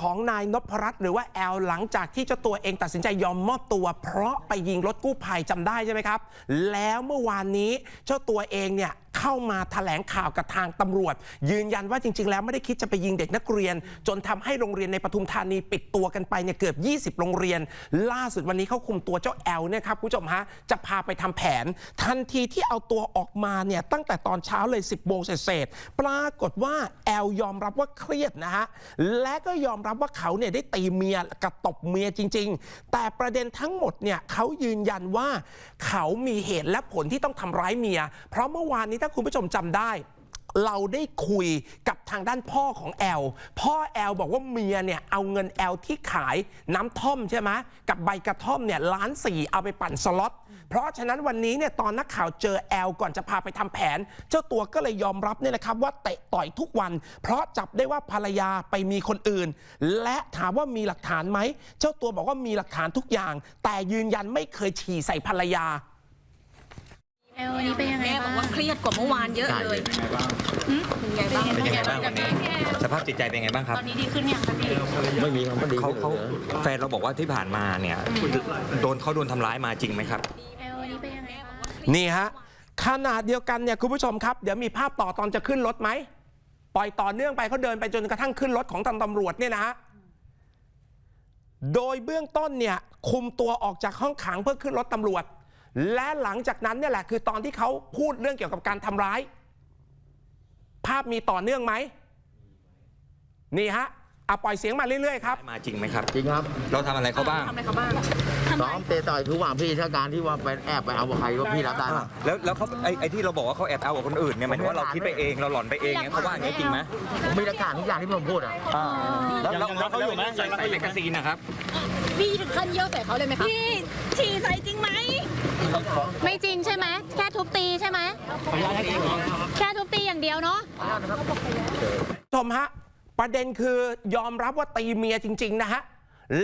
ของนายนพรัตน์หรือว่าแอลหลังจากที่เจ้าตัวเองตัดสินใจยอมมอบตัว เพราะไปยิงรถกู้ภัยจำได้ใช่ไหมครับ แล้วเมื่อวานนี้เจ้าตัวเองเนี่ย เข้ามาแถลงข่าวกับทางตำรวจ ยืนยันว่าจริง ๆ แล้วไม่ได้คิดจะไปยิงเด็กนักเรียน จนทำให้โรงเรียนในปทุมธานีปิดตัวกันไปเนี่ยเกือบ 20 โรงเรียน ล่าสุดวันนี้เขาคุมตัวเจ้าแอลเนี่ยครับคุณผู้ชมฮะจะพาไปทำแผน ทันทีที่เอาตัวออกมาเนี่ยตั้งแต่ตอนเช้าเลย 10โมงเศษปรากฏว่าแอลยอมรับว่าเครียดนะฮะและก็ยอมรับว่าเขาเนี่ยได้ตีเมียกับตบเมียจริง ๆ แต่ประเด็นทั้งหมดเนี่ยเขายืนยันว่าเขามีเหตุและผลที่ต้องทำร้ายเมีย เพราะเมื่อวานนี้ถ้าคุณผู้ชมจำได้เราได้คุยกับทางด้านพ่อของแอล พ่อแอลบอกว่าเมียเนี่ยเอาเงินแอลที่ขายน้ำท่อมใช่ไหมกับใบกระท่อมเนี่ยล้านสี่เอาไปปั่นสล็อต เพราะฉะนั้นวันนี้เนี่ยตอนนักข่าวเจอแอลก่อนจะพาไปทำแผน เจ้าตัวก็เลยยอมรับเนี่ยนะครับว่าเตะต่อยทุกวัน เพราะจับได้ว่าภรรยาไปมีคนอื่น และถามว่ามีหลักฐานไหม เจ้าตัวบอกว่ามีหลักฐานทุกอย่าง แต่ยืนยันไม่เคยฉี่ใส่ภรรยา วันนี้เป็นยังไงแม่บอบ้ากงว่าเครียดกว่าเมื่อวานเยอะเลยหืมเป็นไงบ้างเป็นยังไงบ้างวันนี้สภาพจิตใจเป็นยังไงบ้างครับ ตอนนี้ดีขึ้นยังคะพี่ไม่มีคำว่าดีเขาขึ้นเขาเลยนะแฟนเราบอกว่าที่ผ่านมาเนี่ยโดนเขาโดนทำร้ายมาจริงไหมครับแอลวันนี้เป็นยังไงบ้าง นี่ฮะขนาดเดียวกันเนี่ยคุณผู้ชมครับ เดี๋ยวมีภาพต่อตอนจะขึ้นรถไหม ปล่อยต่อเนื่องไปเขาเดินไปจนกระทั่งขึ้นรถของตำตำรวจเนี่ยนะฮะ โดยเบื้องต้นเนี่ยคุมตัวออกจากห้องขังเพื่อขึ้นรถตำรวจ และหลังจากนั้นเนี่ยแหละคือตอนที่เขาพูดเรื่องเกี่ยวกับการทำร้าย ภาพมีต่อเนื่องไหม นี่ฮะอะปล่อยเสียงมาเรื่อยๆครับ มาจริงไหมครับ จริงครับเราทำอะไรเขาบ้าง ทำอะไรเขาบ้างซ้อมเตะต่อยทุกวันพี่ถ้าการที่ว่าไปแอบไปเอาใครก็พี่รับได้ปะ แล้วแล้วเขาไอ้ไอ้ที่เราบอกว่าเขาแอบเอากับคนอื่นเนี่ยหมายถึงว่าเราคิดไปเองเราหลอนไปเองเนี่ยเขาว่าอย่างนี้จริงไหมผมมีหลักฐานทุกอย่างที่ผมพูดอะ แล้วแล้วแล้วเขาอยู่ไหมใส่ใส่แมกกาซีนนะครับ พี่ถึงขั้นเยี่ยวใส่เขาเลยไหมคะพี่ฉี่ใส่จริงไหม ไม่จริงใช่ไหมแค่ทุบตีใช่ไหมแค่ทุบตีอย่างเดียวเนาะชมฮะประเด็นคือยอมรับว่าตีเมียจริง ๆ นะฮะ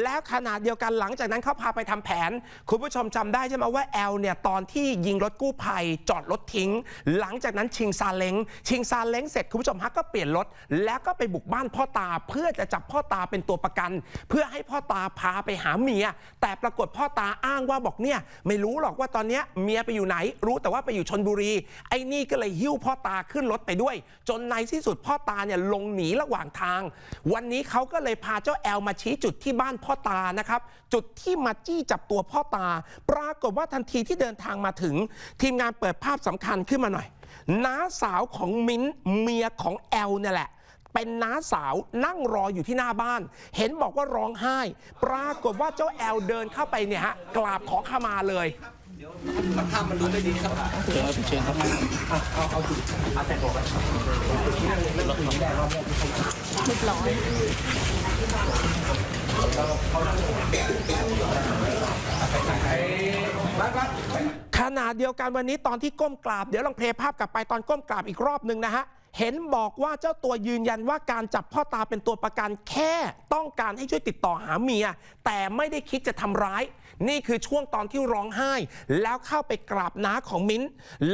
แล้วขนาดเดียวกันหลังจากนั้นเขาพาไปทำแผน คุณผู้ชมจำได้ใช่ไหมว่าแอลเนี่ยตอนที่ยิงรถกู้ภัยจอดรถทิ้ง หลังจากนั้นชิงซาเล้งชิงซาเล้งเสร็จคุณผู้ชมฮะก็เปลี่ยนรถ แล้วก็ไปบุกบ้านพ่อตาเพื่อจะจับพ่อตาเป็นตัวประกัน เพื่อให้พ่อตาพาไปหาเมีย แต่ปรากฏพ่อตาอ้างว่าบอกเนี่ยไม่รู้หรอกว่าตอนนี้เมียไปอยู่ไหน รู้แต่ว่าไปอยู่ชนบุรี ไอ้นี่ก็เลยหิ้วพ่อตาขึ้นรถไปด้วย จนในที่สุดพ่อตาเนี่ยลงหนีระหว่างทาง วันนี้เขาก็เลยพาเจ้าแอลมาชี้จุดที่บ้านพ่อตานะครับ จุดที่มาจี้จับตัวพ่อตา ปรากฏว่าทันทีที่เดินทางมาถึง ทีมงานเปิดภาพสำคัญขึ้นมาหน่อยน้าสาวของมิ้นเมียของแอลเนี่ยแหละเป็นน้าสาวนั่งรออยู่ที่หน้าบ้าน เห็นบอกว่าร้องไห้ ปรากฏว่าเจ้าแอลเดินเข้าไปเนี่ยฮะกราบขอขมาเลยเดี๋ยวภาพมันรู้ไม่ดีครับเชิญเชิญครับเอาเอาเอาจุดเอาแต่บอกไปไม่ร้อง ขณะเดียวกันวันนี้ตอนที่ก้มกราบ เดี๋ยวลองเพลย์ภาพกลับไปตอนก้มกราบอีกรอบหนึ่งนะฮะ เห็นบอกว่าเจ้าตัวยืนยันว่าการจับพ่อตาเป็นตัวประกันแค่ต้องการให้ช่วยติดต่อหาเมีย แต่ไม่ได้คิดจะทำร้าย นี่คือช่วงตอนที่ร้องไห้ แล้วเข้าไปกราบน้าของมิ้น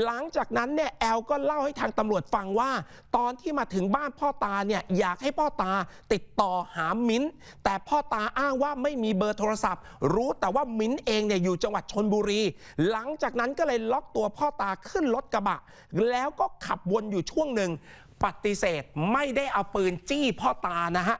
หลังจากนั้นเนี่ยแอลก็เล่าให้ทางตำรวจฟังว่า ตอนที่มาถึงบ้านพ่อตาเนี่ยอยากให้พ่อตาติดต่อหามิ้น แต่พ่อตาอ้างว่าไม่มีเบอร์โทรศัพท์ รู้แต่ว่ามิ้นเองเนี่ยอยู่จังหวัดชนบุรี หลังจากนั้นก็เลยล็อกตัวพ่อตาขึ้นรถกระบะ แล้วก็ขับวนอยู่ช่วงหนึ่ง ปฏิเสธไม่ได้เอาปืนจี้พ่อตานะฮะ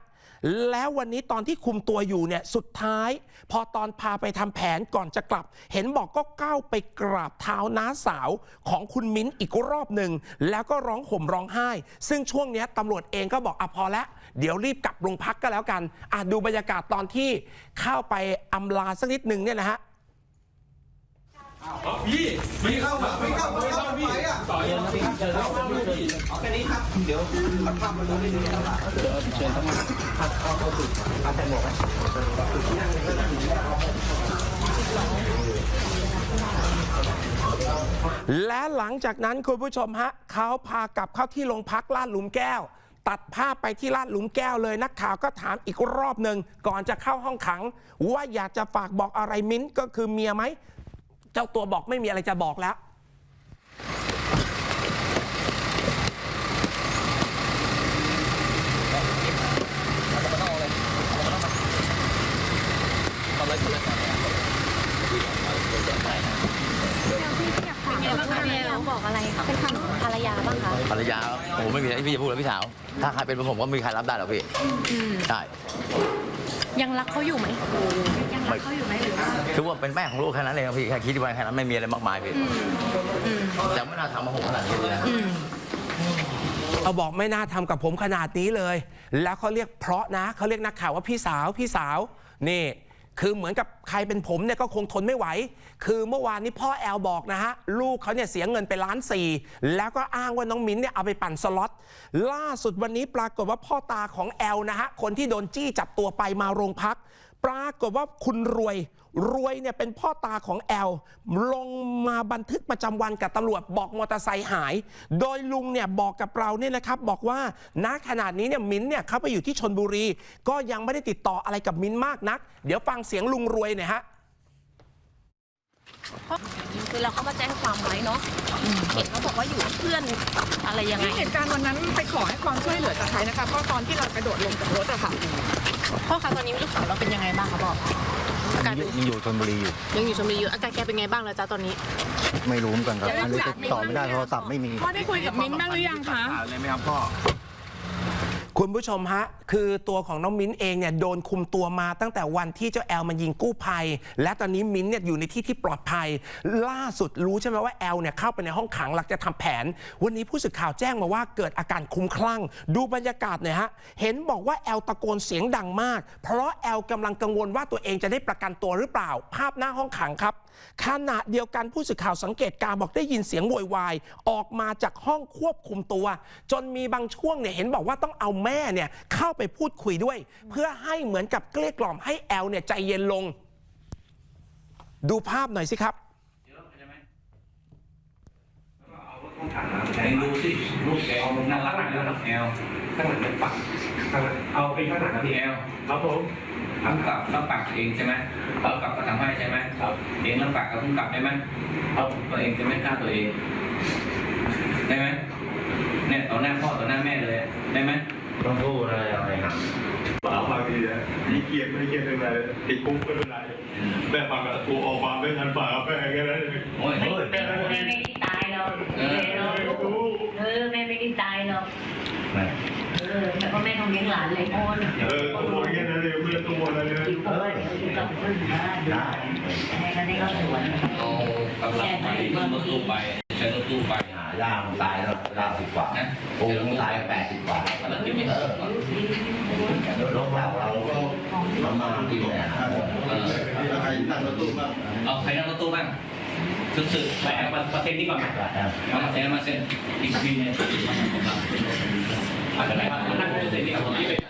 แล้ววันนี้ตอนที่คุมตัวอยู่เนี่ยสุดท้าย พอตอนพาไปทำแผนก่อนจะกลับ เห็นบอกก็ก้าวไปกราบเท้าน้าสาวของคุณมิ้นอีกรอบหนึ่ง แล้วก็ร้องห่มร้องไห้ ซึ่งช่วงนี้ตำรวจเองก็บอกอะพอแล้วเดี๋ยวรีบกลับโรงพักก็แล้วกันอะดูบรรยากาศตอนที่เข้าไปอำลาสักนิดหนึ่งเนี่ยนะฮะ พี่ไม่เข้ามาไม่เข้าไม่เข้าพี่ต่อยเชิญเข้าพี่เอาแค่นี้ครับ เดี๋ยวเอาภาพมาดูนิดนึงครับเดี๋ยวเชิญเข้ามาเอาเข้าสู่เอาแต่หมวกไว้และหลังจากนั้นคุณผู้ชมฮะเขาพากลับเข้าที่โรงพักลาดหลุมแก้ว ตัดภาพไปที่ลาดหลุมแก้วเลยนักข่าวก็ถามอีกรอบหนึ่งก่อนจะเข้าห้องขัง ว่าอยากจะฝากบอกอะไรมิ้นก็คือเมียไหม เจ้าตัวบอกไม่มีอะไรจะบอกแล้ว เป็นไงบ้างคะเบลบอกอะไรเป็นคำภรรยาบ้างคะ ภรรยาผมไม่มีอะไรที่พี่จะพูดแล้วพี่สาว ถ้าใครเป็นผมก็ไม่มีใครรับได้หรอกพี่ ใช่ ยังรักเขาอยู่ไหม ยังรักเขาอยู่ไหมหรือว่าคือว่าเป็นแม่ของลูกแค่นั้นเองครับพี่แค่คิดว่าแค่นั้นไม่มีอะไรมากมายพี่แต่ไม่น่าทำมาผมขนาดนี้เลยนะเอาบอกไม่น่าทำกับผมขนาดนี้เลย แล้วเขาเรียกเพราะนะเขาเรียกนักข่าวว่าพี่สาวพี่สาวนี่ คือเหมือนกับใครเป็นผมเนี่ยก็คงทนไม่ไหว คือเมื่อวานนี้พ่อแอลบอกนะฮะ ลูกเขาเนี่ยเสียเงินไปล้านสี่แล้วก็อ้างว่าน้องมิ้นเนี่ยเอาไปปั่นสล็อตล่าสุดวันนี้ปรากฏว่าพ่อตาของแอลนะฮะคนที่โดนจี้จับตัวไปมาโรงพัก ปรากฏว่าคุณรวย รวยเนี่ยเป็นพ่อตาของแอล ลงมาบันทึกประจำวันกับตำรวจบอกมอเตอร์ไซค์หาย โดยลุงเนี่ยบอกกับเราเนี่ยนะครับบอกว่าณขนาดนี้เนี่ยมิ้นท์เนี่ยเขาไปอยู่ที่ชนบุรี ก็ยังไม่ได้ติดต่ออะไรกับมิ้นท์มากนัก เดี๋ยวฟังเสียงลุงรวยหน่อยฮะคือเราเข้ามาแจ้งความไว้เนาะเห็นเขาบอกว่าอยู่กับเพื่อนอะไรยังไงเหตุการณ์วันนั้นไปขอให้ความช่วยเหลือจากใครนะคะเพราะตอนที่เรากระโดดลงจากรถอะค่ะ พ่อคะตอนนี้ลูกสาวเราเป็นยังไงบ้างคะบอกอาการเป็นยังอยู่ชนบุรีอยู่ ยังอยู่ชมรีอยู่อาการแกเป็นไงบ้างแล้วจ้าตอนนี้ ไม่รู้เหมือนกันครับอันนี้ติดต่อไม่ได้โทรศัพท์ไม่มี พ่อได้คุยกับมิ้นท์บ้างหรือยังคะคุ คุณผู้ชมฮะ คือตัวของน้องมิ้นเองเนี่ยโดนคุมตัวมาตั้งแต่วันที่เจ้าแอลมันยิงกู้ภัย และตอนนี้มิ้นเนี่ยอยู่ในที่ที่ปลอดภัย ล่าสุดรู้ใช่ไหมว่าแอลเนี่ยเข้าไปในห้องขังหลังจะทำแผน วันนี้ผู้สื่อข่าวแจ้งมาว่าเกิดอาการคุ้มคลั่ง ดูบรรยากาศหน่อยฮะ เห็นบอกว่าแอลตะโกนเสียงดังมาก เพราะแอลกำลังกังวลว่าตัวเองจะได้ประกันตัวหรือเปล่า ภาพหน้าห้องขังครับขณะเดียวกันผู้สื่อข่าวสังเกตการบอกได้ยินเสียงโวยวายออกมาจากห้องควบคุมตัว จนมีบางช่วงเนี่ยเห็นบอกว่าต้องเอาแม่เนี่ยเข้าไปพูดคุยด้วย เพื่อให้เหมือนกับเกลี้ยกล่อมให้แอลเนี่ยใจเย็นลง ดูภาพหน่อยสิครับไหนดูสิลูกแกเอาลงนั่งรักแล้วนะแอลข้างหลังเป็นปักข้างหลังเอาไปข้างหลังนะพี่แอลครับผมทำกับต้องปักเองใช่ไหมเขากลับก็ทำให้ใช่ไหมครับเองต้องปักกับต้องกลับได้ไหมครับตัวเองจะไม่ฆ่าตัวเองได้ไหมเนี่ยต่อหน้าพ่อต่อหน้าแม่เลยได้ไหม ต้องพูดอะไรอะไรครับเปล่าบางทีนะนี่เครียดไม่เครียดไม่เป็นไรติดคุกไม่เป็นไรแต่ฟังกับกูออกมาไม่ทันฝากแม่แค่นั้นเองโอ้ยเฮ้ยแม่ไม่ได้ตายหรอกเออเออแม่ไม่ได้ตายหรอกเออแต่ก็แม่ต้องเลี้ยงหลานเลยคนเออตัวแค่นั้นเองไม่ต้องตัวอะไรเลยอยู่กับอยู่กับเพื่อนบ้านได้แม่ก็ได้ก็สวนเอากำลังไปขึ้นรถตู้ไปใช้รถตู้ไปย่างตายแล้วย่างสิบกว่านะปูตายแปดสิบกว่าแล้วที่ไม่เออโรคเราเราก็ประมาณกินเนี่ยใครนั่งรถตู้บ้างเอาใครนั่งรถตู้บ้างสึกๆไปเอาเปอร์เซ็นต์ที่ก่อนเอามาเซ็นมาเซ็นอีกทีนึงอาจจะไหนบ้างนั่งเซ็นที่กับผมที่เป็น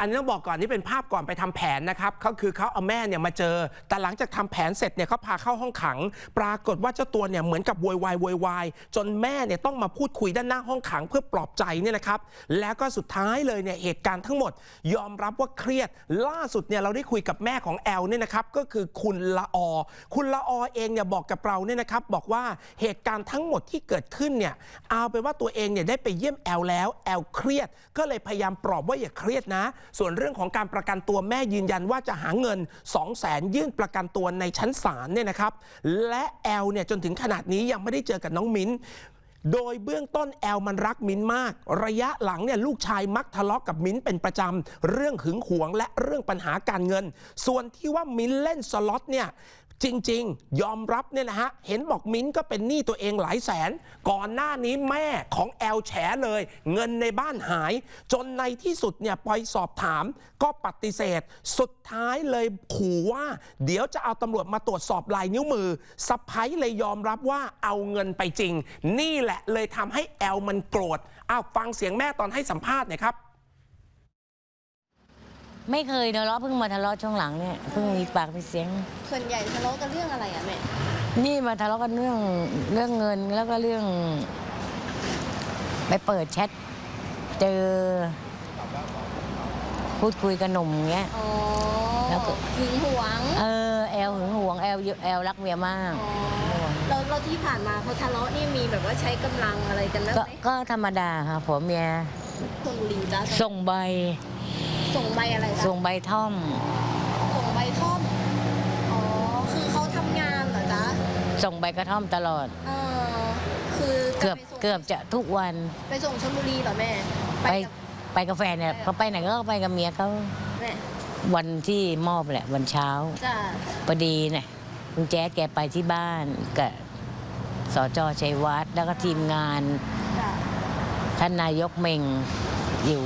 อันนี้ต้องบอกก่อนนี่เป็นภาพก่อนไปทำแผนนะครับเขาคือเขาเอาแม่เนี่ยมาเจอ แต่หลังจากทำแผนเสร็จเนี่ยเขาพาเข้าห้องขัง ปรากฏว่าเจ้าตัวเนี่ยเหมือนกับโวยวายโวยวายจนแม่เนี่ยต้องมาพูดคุยด้านหน้าห้องขังเพื่อปลอบใจเนี่ยนะครับ แล้วก็สุดท้ายเลยเนี่ยเหตุการณ์ทั้งหมด ยอมรับว่าเครียด ล่าสุดเนี่ยเราได้คุยกับแม่ของแอลเนี่ยนะครับก็คือคุณละออ คุณละออเองเนี่ยบอกกับเราเนี่ยนะครับบอกว่าเหตุการณ์ทั้งหมดที่เกิดขึ้นเนี่ยเอาไปว่าตัวเองเนี่ยได้ไปเยี่ยมแอลแล้วแอลเครียด ก็เลยพยายามปลอบว่าอย่าเครียดรียดนะ ส่วนเรื่องของการประกันตัวแม่ยืนยันว่าจะหาเงิน 2 0 0แสนยื่นประกันตัวในชั้นศาลเนี่ยนะครับ และแอลเนี่ยจนถึงขนาดนี้ยังไม่ได้เจอกับน้องมิ้นโดยเบื้องต้นแอลมันรักมิ้นมาก ระยะหลังเนี่ยลูกชายมักทะเลาะกับมิ้นเป็นประจำ เรื่องหึงหวงและเรื่องปัญหาการเงิน ส่วนที่ว่ามิ้นเล่นสล็อตเนี่ย จริง ๆ ยอมรับเนี่ยนะฮะ เห็นบอกมิ้นก็เป็นหนี้ตัวเองหลายแสน ก่อนหน้านี้แม่ของแอลแฉเลย เงินในบ้านหาย จนในที่สุดเนี่ยไปสอบถามก็ปฏิเสธ สุดท้ายเลยขู่ว่า เดี๋ยวจะเอาตำรวจมาตรวจสอบลายนิ้วมือสะพ้ยเลยยอมรับว่าเอาเงินไปจริง นี่แหละเลยทำให้แอลมันโกรธอ้าวฟังเสียงแม่ตอนให้สัมภาษณ์หน่อยครับ ไม่เคยทะเลาะเพิ่งมาทะเลาะช่วงหลังเนี่ยเพิ่งมีปากมีเสียง ส่วนใหญ่ทะเลาะกันเรื่องอะไรอะแม่นี่มาทะเลาะกันเรื่องเรื่องเงินแล้วก็เรื่อง ไปเปิดแชทเจอ พูดคุยกับหนุ่มอย่างเงี้ย อ๋อแล้วก็ หึงหวงเออแอลหึงหวงแอลเยอะแอลรักเมียมาก อ๋อแล้วเราที่ผ่านมาเขาทะเลาะนี่มีแบบว่าใช้กำลังอะไรกันบ้างก็ไหมก็ธรรมดาค่ะผัวเมียคนบุรีจ้าส่งใบ ส่งใบอะไรจ้ะส่งใบท่อมส่งใบท่อมอ๋อคือเขาทำงานเหรอจ๊ะส่งใบกระท่อมตลอด เออเกือบเกือบจะทุกวันไปส่งชลบุรีเหรอแม่ไปไปกาแฟนเนี่ยเขาไปไหนก็ไปกับเมียเขาแม่วันที่มอบแหละ วันเช้าจ้าพอดีเนี่ยคุณแจ๊ดแกไปที่บ้านกับสจชัยวัฒน์แล้วก็ทีมงาน จ้าท่านนายกเม่งอยู่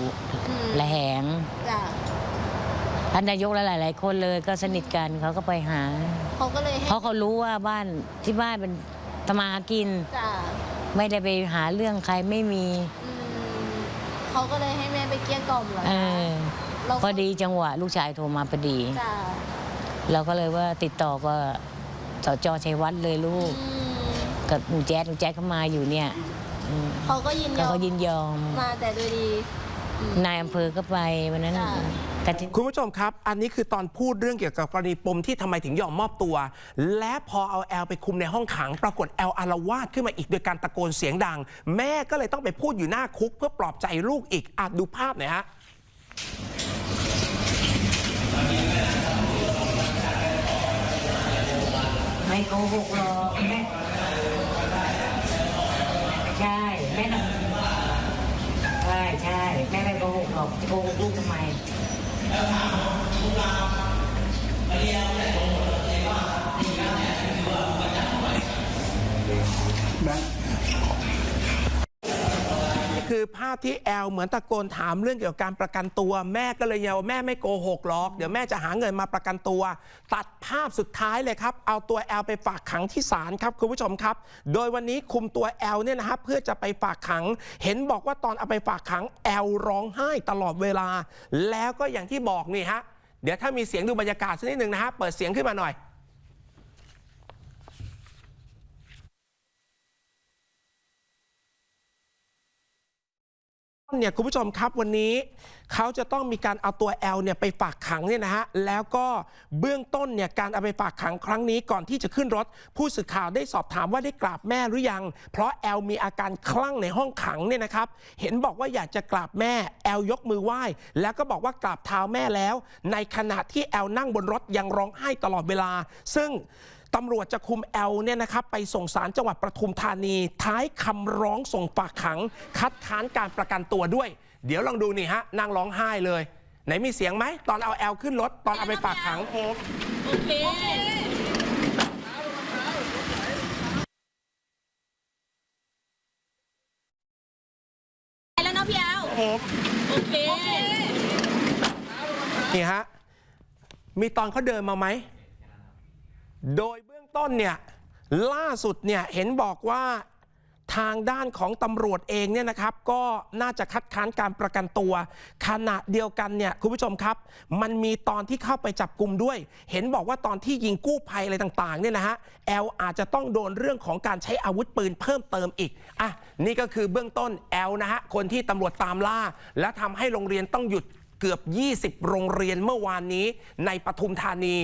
อืมละแหงจ้าท่านนายกและหลายๆคนเลยก็สนิทกันเขาก็ไปหา เขาก็เลยให้เพราะเขารู้ว่าบ้านที่บ้านเป็นทำมาหากิน จ้าไม่ได้ไปหาเรื่องใครไม่มีอืมเขาก็เลยให้แม่ไปเกลี้ยกล่อมเหรอเอจ๊ะอเราพอดีจังหวะ ลูกชายโทรมาพอดี จ้าเราก็เลยว่าติดต่อก็สจชัยวัฒน์เลยลูกอืมกับลุงแจ๊ดลุงแจ๊ดเขามาอยู่เนี่ยอืมเขาก็ยินยก็อมเขายินยอม มาแต่โดยดีอืม นายอำเภอก็ไปวันนั้นจ้ะแต่ที่ คุณผู้ชมครับ อันนี้คือตอนพูดเรื่องเกี่ยวกับกรณีปมที่ทำไมถึงยอมมอบตัว และพอเอาแอลไปคุมในห้องขัง ปรากฏแอลอารวาสขึ้นมาอีกโดยการตะโกนเสียงดัง แม่ก็เลยต้องไปพูดอยู่หน้าคุก เพื่อปลอบใจลูกอีกอาจดูภาพหน่อยฮะ ไม่โกหกหรอกแม่ใช่แม่ต้องใช่ใช่แม่ ไม่โกหกหรอกจะโกหกลูกทำไมนี่คื คือภาพที่แอลเหมือนตะโกนถามเรื่องเกี่ยวกับการประกันตัวแม่ก็เลยเยาวาแม่ไม่โกหกหรอก เดี๋ยวแม่จะหาเงินมาประกันตัว ตัดภาพสุดท้ายเลยครับ เอาตัวแอลไปฝากขังที่ศาลครับคุณผู้ชมครับ โดยวันนี้คุมตัวแอลเนี่ยนะฮะเพื่อจะไปฝากขัง เห็นบอกว่าตอนเอาไปฝากขังแอลร้องไห้ตลอดเวลา แล้วก็อย่างที่บอกนี่ฮะเดี๋ยวถ้ามีเสียงดูบรรยากาศสักนิดหนึ่งนะฮะเปิดเสียงขึ้นมาหน่อย เนี่ยคุณผู้ชมครับวันนี้เขาจะต้องมีการเอาตัวแอลเนี่ยไปฝากขังเนี่ยนะฮะแล้วก็เบื้องต้นเนี่ยการเอาไปฝากขังครั้งนี้ก่อนที่จะขึ้นรถ ผู้สื่อข่าวได้สอบถามว่าได้กราบแม่หรือยัง เพราะแอลมีอาการคลั่งในห้องขังเนี่ยนะครับเห็นบอกว่าอยากจะกราบแม่แอลยกมือไหว้ แล้วก็บอกว่ากราบเท้าแม่แล้ว ในขณะที่แอลนั่งบนรถยังร้องไห้ตลอดเวลา ซึ่ง ตำรวจจะคุมแอลเนี่ยนะครับไปส่งสารจังหวัดปทุมธานี ท้ายคำร้องส่งฝากขัง คัดค้านการประกันตัวด้วย เดี๋ยวลองดูนี่ฮะนั่งร้องไห้เลย ไหนมีเสียงไหม ตอนเอาแอลขึ้นรถ ตอนเอาไปฝากขังแล้วเนาะพี่แอลโอเค นี่ฮะ มีตอนเขาเดินมาไหม โดยเบื้องต้นเนี่ยล่าสุดเนี่ยเห็นบอกว่าทางด้านของตำรวจเองเนี่ยนะครับ ก็น่าจะคัดค้านการประกันตัว ขณะเดียวกันเนี่ยคุณผู้ชมครับ มันมีตอนที่เข้าไปจับกลุ่มด้วย เห็นบอกว่าตอนที่ยิงกู้ภัยอะไรต่างๆเนี่ยนะฮะแอลอาจจะต้องโดนเรื่องของการใช้อาวุธปืนเพิ่มเติมอีกอะนี่ก็คือเบื้องต้นแอลนะฮะคนที่ตำรวจตามล่า และทำให้โรงเรียนต้องหยุดเกือบ 20 โรงเรียนเมื่อวานนี้ในปทุมธานี